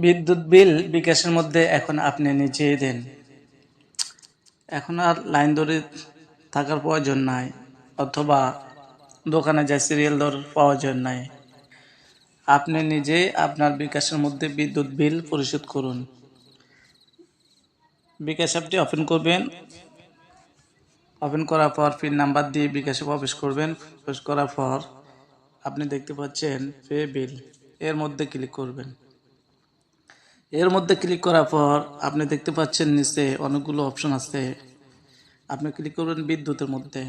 বিদ্যুৎ বিল বিকাশের মধ্যে এখন আপনি নিজেই দেন। এখন আর লাইন ধরে থাকার প্রয়োজন নাই, অথবা দোকানে যায় সিরিয়াল ধর প্রয়োজন নাই। আপনি নিজেই আপনার বিকাশের মধ্যে বিদ্যুৎ বিল পরিশোধ করুন। বিকাশ অ্যাপটি ওপেন করবেন। ওপেন করার পর পিন নাম্বার দিয়ে বিকাশে প্রবেশ করবেন। প্রবেশ করার পর আপনি দেখতে পাচ্ছেন পে বিল এর মধ্যে ক্লিক করবেন। এর মধ্যে ক্লিক করার পর আপনি দেখতে পাচ্ছেন নিচে অনেকগুলো অপশন আছে। আপনি ক্লিক করবেন বিদ্যুতের মধ্যে।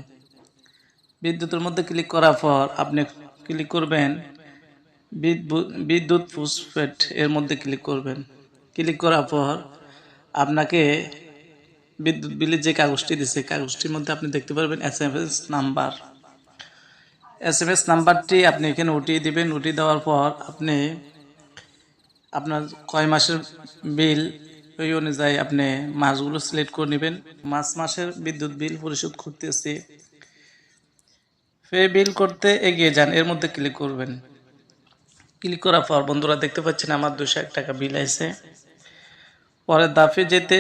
বিদ্যুতের মধ্যে ক্লিক করার পর আপনি ক্লিক করবেন বিদ্যুৎ পুষ্পেট এর মধ্যে ক্লিক করবেন। ক্লিক করার পর আপনাকে বিদ্যুৎ বিলের যে কাগজটি দিছে, কাগজটির মধ্যে আপনি দেখতে পারবেন S M S number S M S নাম্বারটি আপনি এখানে উঠিয়ে দিবেন। উঠিয়ে দেওয়ার পর আপনি আপনার কয় মাসের বিল ওই অনুযায়ী আপনি মাসগুলো সিলেক্ট করে নেবেন। মাস মাসের বিদ্যুৎ বিল পরিশোধ করতেছি। পে বিল করতে এগিয়ে যান, এর মধ্যে ক্লিক করবেন। ক্লিক করার পর বন্ধুরা দেখতে পাচ্ছেন আমার দুশো এক টাকা বিল আছে পরের দাফে যেতে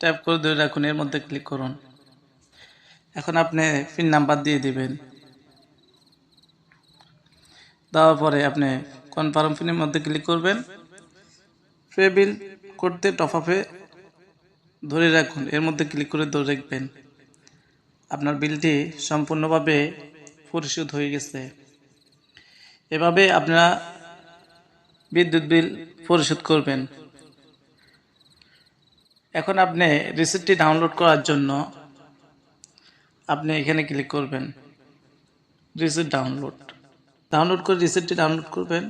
ট্যাপ করে ধরে রাখুন, এর মধ্যে ক্লিক করুন। এখন আপনি পিন নাম্বার দিয়ে দিবেন। দেওয়ার পরে আপনি কনফার্ম পিনের মধ্যে ক্লিক করবেন। পে বিল করতে টপ আপে ধরে রাখুন। এর মধ্যে ক্লিক করে ধরে রাখবেন। আপনার বিলটি সম্পূর্ণভাবে পরিশোধ হয়ে গেছে। এভাবে আপনারা বিদ্যুৎ বিল পরিশোধ করবেন। এখন আপনি রিসিপ্টটি ডাউনলোড করার জন্য আপনি এখানে ক্লিক করবেন। রিসিপ্ট ডাউনলোড ডাউনলোড করে রিসিপ্টটি ডাউনলোড করবেন।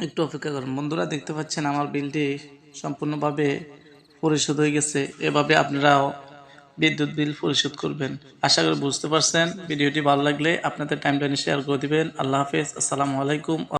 একটু অপেক্ষা করুন। বন্ধুরা, দেখতে পাচ্ছেন আমার বিলটি সম্পূর্ণভাবে পরিশোধ হয়ে গেছে। এভাবে আপনারাও বিদ্যুৎ বিল পরিশোধ করবেন। আশা করি বুঝতে পারছেন। ভিডিওটি ভালো লাগলে আপনাদের টাইম টাইম শেয়ার করে দিবেন। আল্লাহ হাফেজ। আসসালামু আলাইকুম।